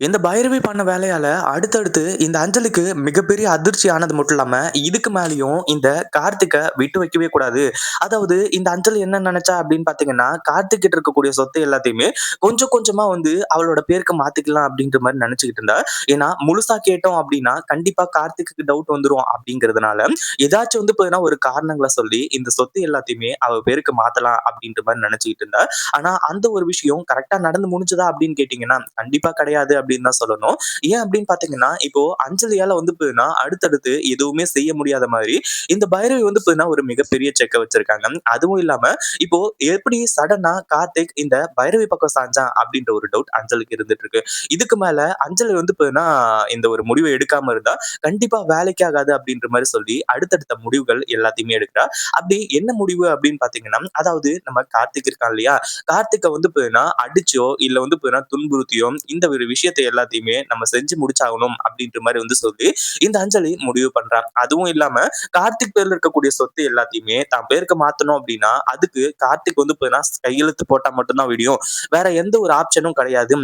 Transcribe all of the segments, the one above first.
இந்த பைரவி பண்ண வேலையால அடுத்தடுத்து இந்த அஞ்சலிக்கு மிகப்பெரிய அதிர்ச்சி ஆனது மட்டும் இல்லாம, இதுக்கு மேலேயும் இந்த கார்த்திகை விட்டு வைக்கவே கூடாது. அதாவது இந்த அஞ்சலி என்ன நினைச்சா அப்படின்னு பார்த்தீங்கன்னா, கார்த்திக் கிட்ட இருக்கக்கூடிய சொத்து எல்லாத்தையுமே கொஞ்சம் கொஞ்சமா வந்து அவளோட பேருக்கு மாத்திக்கலாம் அப்படின்ற மாதிரி நினைச்சுக்கிட்டு இருந்தா. ஏன்னா, முழுசா கேட்டோம் அப்படின்னா, கண்டிப்பா கார்த்திக்கு டவுட் வந்துரும் அப்படிங்கிறதுனால, ஏதாச்சும் வந்து பாத்தீங்கன்னா ஒரு காரணங்களை சொல்லி இந்த சொத்து எல்லாத்தையுமே அவ பேருக்கு மாத்தலாம் அப்படின்ற மாதிரி நினைச்சுக்கிட்டு இருந்தா. ஆனா, அந்த ஒரு விஷயம் கரெக்டா நடந்து முடிஞ்சதா அப்படின்னு கேட்டீங்கன்னா, கண்டிப்பா கிடையாது அப்படின்னு தான் சொல்லணும். ஏன் அப்படின்னு பாத்தீங்கன்னா இப்போ அஞ்சலியால வந்து போதுன்னா அடுத்தடுத்து எதுவுமே செய்ய முடியாத மாதிரி இந்த பைரவி வந்து போதுன்னா ஒரு மிகப்பெரிய செக்க வச்சிருக்காங்க. அதுவும் இல்லாம, இப்போ எப்படி சடனா கார்த்திக் இந்த பைரவி பக்கம் சாஞ்சான் அப்படின்ற ஒரு டவுட் அஞ்சலுக்கு இருந்துட்டு இருக்கு. இதுக்கு மேல அஞ்சலி வந்து போதுன்னா இந்த ஒரு முடிவை எடுக்காம இருந்தா, கண்டிப்பா வேலைக்கு ஆகாது அப்படின்ற மாதிரி சொல்லி, அடுத்தடுத்த முடிவுகள் எல்லாத்தையுமே எடுக்கிறா. அப்படி என்ன முடிவு அப்படின்னு பாத்தீங்கன்னா அதாவது நம்ம கார்த்திக் இருக்கான் இல்லையா? கார்த்திக்க வந்து பார்த்தீங்கன்னா, அடிச்சோ, இல்ல வந்து போதுன்னா துன்புறுத்தியோ, இந்த ஒரு விஷயத்த எல்லாத்தையுமே நம்ம செஞ்சு முடிச்சாகணும் அப்படின்ற மாதிரி வந்து சொல்லி, இந்த அஞ்சலி முடிவு பண்றாங்க அதுவும் இல்லாம கார்த்திக் பேர்ல இருக்கக்கூடிய சொத்து எல்லாத்தையுமே தான் பேருக்கு மாத்தணும் அப்படின்னா, அதுக்கு கார்த்திக் வந்து கையெழுத்து போட்டா மட்டும்தான் விடியும். வேற எந்த ஒரு ஆப்ஷனும் கிடையாது.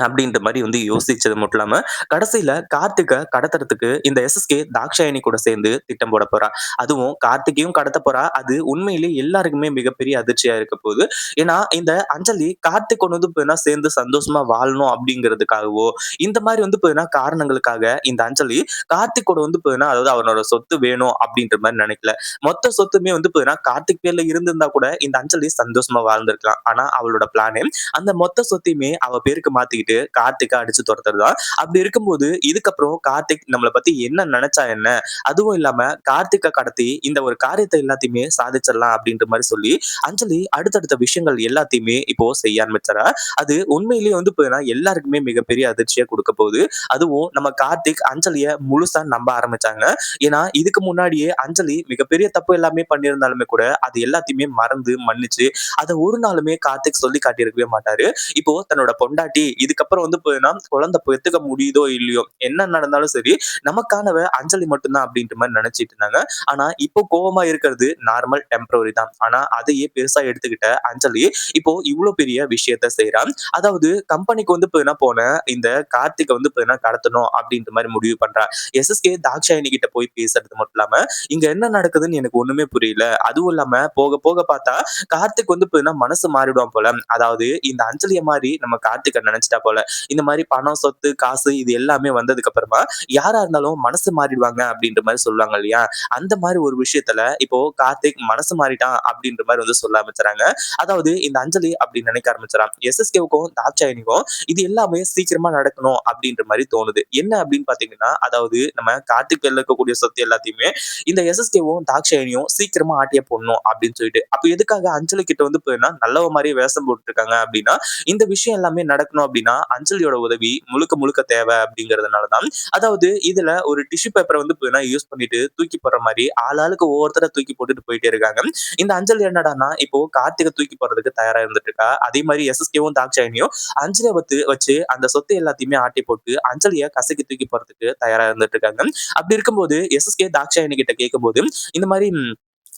அப்படின்ற மாதிரி வந்து யோசிச்சது மட்டும் இல்லாம, கடைசியில கார்த்திகை கடத்துறதுக்கு இந்த எஸ்எஸ்கே தாக்ஷாயணி கூட சேர்ந்து திட்டம் போட போறா. அதுவும் கார்த்திகையும் கடத்த போறா. அது உண்மையிலேயே எல்லாருக்குமே மிகப்பெரிய அதிர்ச்சியா இருக்க போகுது. ஏன்னா, இந்த அஞ்சலி கார்த்திக் கொண்டு வந்து பார்த்தீங்கன்னா சேர்ந்து சந்தோஷமா வாழணும் அப்படிங்கிறதுக்காகவோ, இந்த மாதிரி வந்து பார்த்தீங்கன்னா காரணங்களுக்காக இந்த அஞ்சலி கார்த்திக் கூட வந்து பார்த்தீங்கன்னா, அதாவது அவனோட சொத்து வேணும் அப்படின்ற மாதிரி நினைக்கல. மொத்த சொத்துமே வந்து பார்த்தீங்கன்னா, கார்த்திக் பேர்ல இருந்திருந்தா கூட இந்த அஞ்சலி சந்தோஷமா வாழ்ந்திருக்கலாம். ஆனா அவளோட பிளானே அந்த மொத்த சொத்தையுமே அவ பேருக்கு மாத்திக்கிட்டு கார்த்திக்க அடிச்சு துரத்துறது தான். அப்படி இருக்கும்போது இதுக்கப்புறம் கார்த்திக் நம்மளை பத்தி என்ன நினைச்சா என்ன? அதுவும் இல்லாம கார்த்திகை கடத்தி இந்த ஒரு காரியத்தை எல்லாத்தையுமே சாதிச்சிடலாம் அப்படின்ற மாதிரி சொல்லி, அஞ்சலி அடுத்தடுத்த விஷயங்கள் எல்லாத்தையுமே இப்போ செய்ய ஆரம்பிச்சாரா அது உண்மையிலேயே வந்து பார்த்தீங்கன்னா, எல்லாருக்குமே மிகப்பெரிய அதிர்ச்சியை கொடுக்க போகுது. அதுவும் நம்ம கார்த்திக் அஞ்சலிய முழுசா நம்ப ஆரம்பிச்சாங்க. ஏன்னா, இதுக்கு முன்னாடியே அஞ்சலி மிகப்பெரிய தப்பு எல்லாமே பண்ணியிருந்தாலுமே கூட, அது எல்லாத்தையுமே மறந்து, மன்னிச்சு, அதை ஒரு நாளுமே கார்த்திக் சொல்லி காட்டியிருக்கவே மாட்டாரு. இப்போ தன்னோட பொண்டாட்டி இதுக்கு இதுக்கப்புறம் வந்து பார்த்தீங்கன்னா, குழந்தை பெத்துக்க முடியுதோ இல்லையோ, என்ன நடந்தாலும் சரி, நமக்கானவ அஞ்சலி மட்டும் தான் அப்படின்ற மாதிரி நினைச்சிட்டு இருந்தாங்க. ஆனா, இப்போ கோபமா இருக்கிறது நார்மல் டெம்பரரி தான். ஆனா, அதையே பெருசா எடுத்துக்கிட்ட அஞ்சலி, இப்போ இவ்வளவு பெரிய விஷயத்த செய்யறான் அதாவது கம்பெனிக்கு வந்து பார்த்தீங்கன்னா போன இந்த கார்த்திகை வந்து பார்த்தீங்கன்னா கடத்தணும் அப்படின்ற மாதிரி முடிவு பண்றான் எஸ்எஸ்கே தாக்ஷாயினி கிட்ட போய் பேசுறது மட்டும் இல்லாம, இங்க என்ன நடக்குதுன்னு எனக்கு ஒண்ணுமே புரியல. அதுவும் இல்லாம போக போக பார்த்தா, கார்த்திக் வந்து பார்த்தீங்கன்னா மனசு மாறிடுவான் போல. அதாவது இந்த அஞ்சலிய மாதிரி நம்ம கார்த்திக்க நினைச்சிட்டா போல. இந்த மாதிரி பணம், சொத்து, காசு இது எல்லாமே வந்ததுக்கு அப்புறமா, யாரா இருந்தாலும் மனசு மாறிடுவாங்க அப்படின்ற மாதிரி சொல்லுவாங்க இல்லையா? அந்த மாதிரி ஒரு விஷயத்துல இப்போ கார்த்திக் மனசு மாறிட்டான் அப்படின்ற மாதிரி வந்து சொல்ல ஆரம்பிச்சாங்க அதாவது இந்த அஞ்சலி அப்படி நினைக்க ஆரம்பிச்சுறா. எஸ்எஸ்கேவுக்கும் தாட்சாயணிக்கும் இது எல்லாமே சீக்கிரமா நடக்கணும் அப்படின்ற மாதிரி தோணுது. என்ன அப்படின்னு பாத்தீங்கன்னா அதாவது நம்ம கார்த்திக் இருக்கக்கூடிய சொத்து எல்லாத்தையுமே இந்த எஸ்எஸ்கேவும், தாக்ஷாயணியும் சீக்கிரமா ஆட்டிய போடணும் அப்படின்னு சொல்லிட்டு. அப்ப எதுக்காக அஞ்சலி கிட்ட வந்து பார்த்தீங்கன்னா, நல்லவ மாதிரி வேஷம் போட்டுருக்காங்க அப்படின்னா, இந்த விஷயம் எல்லாமே நடக்கணும் அப்படின்னா, அஞ்சலியோட உதவி முழுக்க முழுக்க தேவை அப்படிங்கிறதுனால தான். அதாவது இதுல ஒரு டிஷ்யூ பேப்பரை வந்து யூஸ் பண்ணிட்டு தூக்கி போடுற மாதிரி ஆளாளுக்கு ஒவ்வொருத்தர தூக்கி போட்டுட்டு போயிட்டே இருக்காங்க. இந்த அஞ்சலி என்னடான்னா, இப்போ கார்த்திகை தூக்கி போடுறதுக்கு தயாரா இருந்துட்டு இருக்கா. அதே மாதிரி எஸ்எஸ்கேவும், தாக்ஷாயணியும் அஞ்சலியை வத்து வச்சு அந்த சொத்து எல்லாத்தையுமே ஆட்டி போட்டு அஞ்சலிய கசக்கி தூக்கி போடுறதுக்கு தயாரா இருந்துட்டு இருக்காங்க. அப்படி இருக்கும்போது எஸ்எஸ்கே தாக்ஷாயணி கிட்ட கேட்கும்போது, இந்த மாதிரி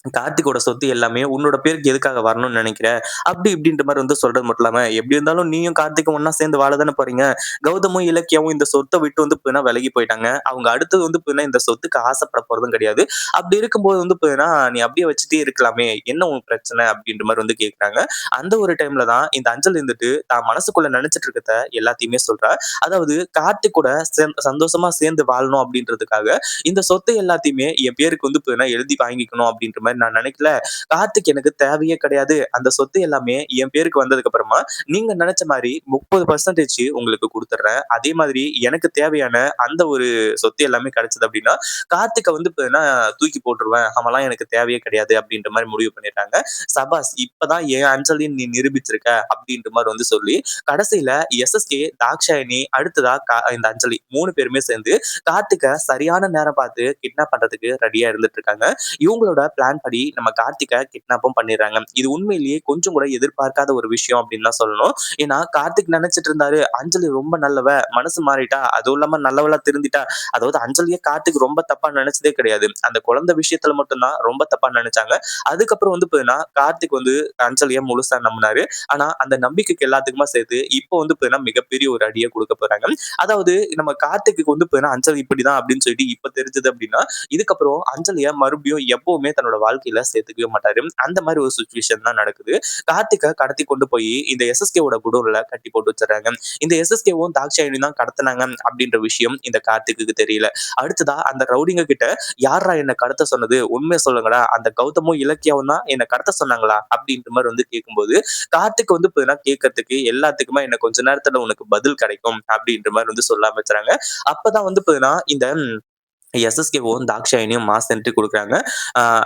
கார்த்திகோட கார்த்திக்கோட சொத்து எல்லாமே உன்னோட பேருக்கு எதுக்காக வரணும்னு நினைக்கிற அப்படி இப்படின்ற மாதிரி வந்து சொல்றது மட்டும் இல்லாம, எப்படி இருந்தாலும் நீயும் கார்த்திக்கும் ஒன்னா சேர்ந்து வாழ தானே போறீங்க. கௌதமும், இலக்கியாவும் இந்த சொத்தை விட்டு வந்து பார்த்தீங்கன்னா விலகி போயிட்டாங்க. அவங்க அடுத்தது வந்து பார்த்தீங்கன்னா இந்த சொத்துக்கு ஆசைப்பட போறதும் கிடையாது. அப்படி இருக்கும்போது வந்து பார்த்தீங்கன்னா, நீ அப்படியே வச்சுட்டே இருக்கலாமே. என்ன உன் பிரச்சனை? அப்படின்ற மாதிரி வந்து கேட்குறாங்க. அந்த ஒரு டைம்ல தான் இந்த அஞ்சல் இருந்துட்டு தான் மனசுக்குள்ள நினைச்சிட்டு இருக்கத எல்லாத்தையுமே சொல்றா. அதாவது கார்த்திக் கூட சந்தோஷமா சேர்ந்து வாழணும் அப்படின்றதுக்காக, இந்த சொத்தை எல்லாத்தையுமே என் பேருக்கு வந்து எழுதி வாங்கிக்கணும் அப்படின்ற மாதிரி மாதிரி நான் நினைக்கல கார்த்திக் எனக்கு தேவையே கிடையாது. அந்த சொத்து எல்லாமே என் பேருக்கு வந்ததுக்கு அப்புறமா, நீங்க நினைச்ச மாதிரி முப்பது பர்சன்டேஜ் உங்களுக்கு கொடுத்துட்றேன் அதே மாதிரி எனக்கு தேவையான அந்த ஒரு சொத்து எல்லாமே கிடைச்சது அப்படின்னா, கார்த்திக்கை வந்து தூக்கி போட்டுருவேன். அவெல்லாம் எனக்கு தேவையே கிடையாது அப்படின்ற மாதிரி முடிவு பண்ணிட்டாங்க. சபாஸ்! இப்பதான் என் அஞ்சலின்னு நீ நிரூபிச்சிருக்க அப்படின்ற மாதிரி வந்து சொல்லி, கடைசியில எஸ்எஸ்கே, தாக்ஷாயணி, அடுத்ததா கா இந்த அஞ்சலி மூணு பேருமே சேர்ந்து கார்த்திக்க சரியான நேரம் பார்த்து கிட்னாப் பண்றதுக்கு ரெடியா இருந்துட்டு இருக்காங்க. இவங்களோட பிளான் படி நம்ம கார்த்திகை கிட்னாப்பும் பண்ணிடுறாங்க. இது உண்மையிலேயே கொஞ்சம் கூட எதிர்பார்க்காத ஒரு விஷயம் அப்படின்னு தான் சொல்லணும். ஏன்னா கார்த்திக் நினைச்சிட்டு இருந்தாரு, அஞ்சலி ரொம்ப நல்லவ, மனசு மாறிட்டா, அதுவும் இல்லாம நல்லவளா திருந்திட்டா. அதாவது அஞ்சலிய கார்த்திக் ரொம்ப தப்பா நினைச்சதே கிடையாது. அந்த குழந்தை விஷயத்துல மட்டும்தான் ரொம்ப தப்பா நினைச்சாங்க. அதுக்கப்புறம் வந்து பார்த்தீங்கன்னா, கார்த்திக் வந்து அஞ்சலிய முழுசா நம்புனாரு. ஆனா அந்த நம்பிக்கைக்கு எல்லாத்துக்குமா சேர்த்து இப்போ வந்து பார்த்தீங்கன்னா, மிகப்பெரிய ஒரு அடியை கொடுக்க போறாங்க. அதாவது நம்ம கார்த்திக்கு வந்து பார்த்தீங்கன்னா, அஞ்சலி இப்படிதான் அப்படின்னு சொல்லிட்டு இப்ப தெரிஞ்சது அப்படின்னா, இதுக்கப்புறம் அஞ்சலிய மறுபடியும் எப்பவுமே தன்னோட வாழ்க்கையில சேர்த்துக்கவே மாட்டாரு. அந்த மாதிரி ஒரு சுச்சுவேஷன் தான் நடக்குது. கார்த்திகை கடத்தி கொண்டு போய் இந்த எஸ்எஸ்கேவோட குடூர்ல கட்டி போட்டு வச்சிடறாங்க இந்த எஸ்எஸ்கேவும் தாக்ஷாயணியும் தான் கடத்தினாங்க அப்படின்ற விஷயம் இந்த கார்த்திக்கு தெரியல. அடுத்ததா அந்த ரவுடிங்க கிட்ட யார்ரா என்ன கடத்த சொன்னது? உண்மை சொல்லுங்கடா. அந்த கௌதமும், இலக்கியாவும் தான் என்ன கடத்த சொன்னாங்களா? அப்படின்ற மாதிரி வந்து கேட்கும்போது, கார்த்திக் வந்து கேட்கறதுக்கு எல்லாத்துக்குமே என்ன கொஞ்ச நேரத்துல உனக்கு பதில் கிடைக்கும் அப்படின்ற மாதிரி வந்து சொல்ல ஆரம்பிச்சாங்க அப்பதான் வந்து இந்த எஸ்எஸ்கேவும், தாக்ஷாயினியும் மாஸ் என்ட்ரி கொடுக்குறாங்க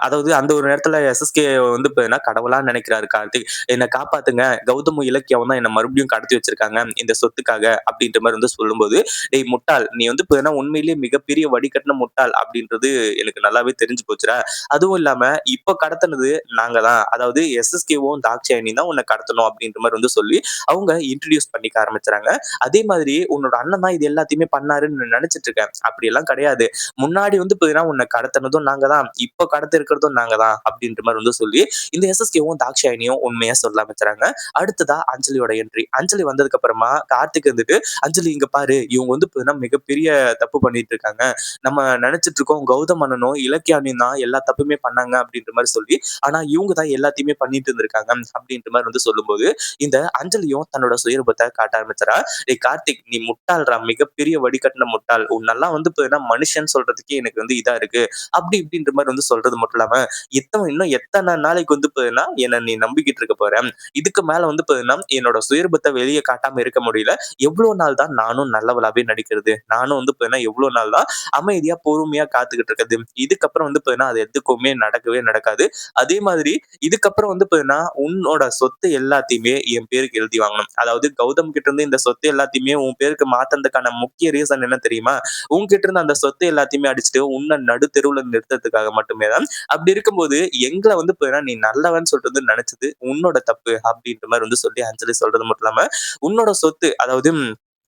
அதாவது அந்த ஒரு நேரத்துல எஸ்எஸ்கே வந்து பார்த்தீங்கன்னா கடவுளாக நினைக்கிறாரு கார்த்திக். என்ன காப்பாத்துங்க. கௌதம இலக்கியம் தான் என்ன மறுபடியும் கடத்தி வச்சிருக்காங்க. இந்த சொத்துக்காக அப்படின்ற மாதிரி வந்து சொல்லும்போது, டேய் முட்டாள்! நீ வந்து பார்த்தீங்கன்னா உண்மையிலேயே மிகப்பெரிய வடிகட்டின முட்டாள் அப்படின்றது எனக்கு நல்லாவே தெரிஞ்சு போச்சுரா அதுவும் இல்லாம இப்போ கடத்துனது நாங்கள் தான். அதாவது எஸ்எஸ்கேவும், தாக்ஷாயணியும் தான் உன்னை கடத்தணும் அப்படின்ற மாதிரி வந்து சொல்லி, அவங்க இன்ட்ரடியூஸ் பண்ணிக்க ஆரம்பிச்சுறாங்க. அதே மாதிரி உன்னோட அண்ணன் தான் இது எல்லாத்தையுமே பண்ணாருன்னு நினைச்சிட்டு இருக்கேன் அப்படியெல்லாம் கிடையாது. முன்னாடி வந்து பார்த்தீங்கன்னா, உன்னை கடத்தினதும் நாங்க தான். இப்ப கடத்த இருக்கிறதும் நாங்க தான். அப்படின்ற மாதிரி வந்து சொல்லி, இந்த எஸ்எஸ்கேவும், தாக்ஷாயணியும் உண்மையா சொல்ல ஆரம்பிச்சாங்க அடுத்ததா அஞ்சலியோட என்ட்ரி. அஞ்சலி வந்ததுக்கு அப்புறமா கார்த்திக் வந்துட்டு, "அஞ்சலி இங்க பாரு. இவங்க வந்து பார்த்தீங்கன்னா மிகப்பெரிய தப்பு பண்ணிட்டு இருக்காங்க. நம்ம நினைச்சிட்டு இருக்கோம் கௌதம் அண்ணனும், இலக்கிய தான் எல்லா தப்புமே பண்ணாங்க." அப்படின்ற மாதிரி சொல்லி, ஆனா இவங்க தான் எல்லாத்தையுமே பண்ணிட்டு இருந்திருக்காங்க. அப்படின்ற மாதிரி வந்து சொல்லும்போது, இந்த அஞ்சலியும் தன்னோட சுயரூபத்தை காட்ட ஆரம்பிச்சாரா "டேய் கார்த்திக் நீ முட்டாள்ரா மிகப்பெரிய வடிகட்டின முட்டாள். உன்னெல்லாம் வந்து மனுஷன் சொல்ற சொல்றதுக்கே எனக்கு வந்து இதா இருக்கு." அப்படி இப்படின்ற மாதிரி வந்து சொல்றது மட்டும் இல்லாம, எத்தனை இன்னும் எத்தனை நாளைக்கு வந்து போதுன்னா என்ன நீ நம்பிக்கிட்டு இருக்க போற? இதுக்கு மேல வந்து போதுன்னா என்னோட சுயர்பத்தை வெளியே காட்டாம இருக்க முடியல. எவ்வளவு நாள் தான் நானும் நல்லவளாவே நடிக்கிறது? நானும் வந்து போதுன்னா எவ்வளவு நாள் தான் அமைதியா, பொறுமையா காத்துக்கிட்டு இருக்கிறது? இதுக்கப்புறம் வந்து போதுன்னா அது எதுக்குமே நடக்கவே நடக்காது. அதே மாதிரி இதுக்கப்புறம் வந்து போதுன்னா உன்னோட சொத்து எல்லாத்தையுமே என் பேருக்கு எழுதி வாங்கணும். அதாவது கௌதம் கிட்ட இருந்து இந்த சொத்து எல்லாத்தையுமே உன் பேருக்கு மாத்துனதுக்கான முக்கிய ரீசன் என்ன தெரியுமா? உன்கிட்ட இருந்து அந்த சொத்து எல்லாத்தையும் அடிச்சுட்டு, உன்னை நடு தெருவுல நிறுத்தறதுக்காக மட்டுமே தான். அப்படி இருக்கும்போது எங்களை வந்து போயினா நீ நல்லவன்னு சொல்லிட்டு வந்து நினைச்சது உன்னோட தப்பு." அப்படின்ற மாதிரி வந்து சொல்லி அஞ்சலி சொல்றது மட்டும் இல்லாம, உன்னோட சொத்து அதாவது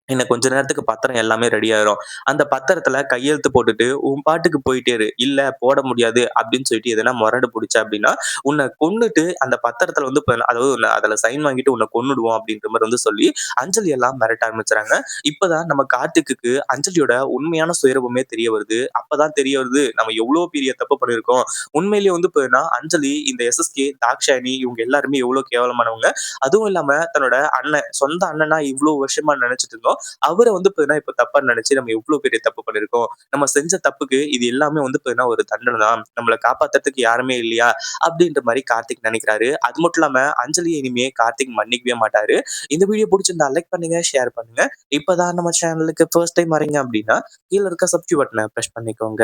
இன்னும் கொஞ்ச நேரத்துக்கு பத்திரம் எல்லாமே ரெடி ஆயிரும். அந்த பத்திரத்துல கையெழுத்து போட்டுட்டு உன் பாட்டுக்கு போயிட்டே இரு. இல்ல போட முடியாது அப்படின்னு சொல்லிட்டு எதனா முரடு பிடிச்ச அப்படின்னா, உன்னை கொன்னுட்டு அந்த பத்திரத்துல வந்து அதாவது உன்னை அதுல சைன் வாங்கிட்டு உன்னை கொன்னுடுவோம் அப்படின்ற மாதிரி வந்து சொல்லி, அஞ்சலி எல்லாம் மிரட்ட ஆரம்பிச்சுறாங்க. இப்பதான் நம்ம கார்த்திக்கு அஞ்சலியோட உண்மையான சுயரூபமே தெரிய வருது. அப்பதான் தெரிய வருது, நம்ம எவ்வளோ பெரிய தப்பு பண்ணியிருக்கோம். உண்மையிலேயே வந்து பார்த்தீங்கன்னா, அஞ்சலி இந்த எஸ்எஸ்கே, தாக்ஷாயணி இவங்க எல்லாருமே எவ்வளோ கேவலமானவங்க. அதுவும் இல்லாம தன்னோட அண்ணன், சொந்த அண்ணனா இவ்வளவு வருஷமா நினைச்சிட்டு இருந்தோம். அவரை வந்து பார்த்தீங்கன்னா, இப்ப தப்பா நினைச்சு நம்ம எவ்வளவு பெரிய தப்பு பண்ணிருக்கோம் நம்ம செஞ்ச தப்புக்கு இது எல்லாமே வந்து பார்த்தீங்கன்னா, ஒரு தண்டனை தான். நம்மள காப்பாத்துறதுக்கு யாருமே இல்லையா? அப்படின்ற மாதிரி கார்த்திக் நினைக்கிறாரு. அது மட்டும் இல்லாம அஞ்சலியை இனிமே கார்த்திக் மன்னிக்கவே மாட்டாரு. இந்த வீடியோ பிடிச்சிருந்தா லைக் பண்ணுங்க, ஷேர் பண்ணுங்க. இப்பதான் நம்ம சேனலுக்கு ஃபர்ஸ்ட் டைம் வரீங்க அப்படின்னா, கீழ இருக்க சப்ஸ்கிரைப் பட்டனை ப்ரெஸ் பண்ணிக்கோங்க.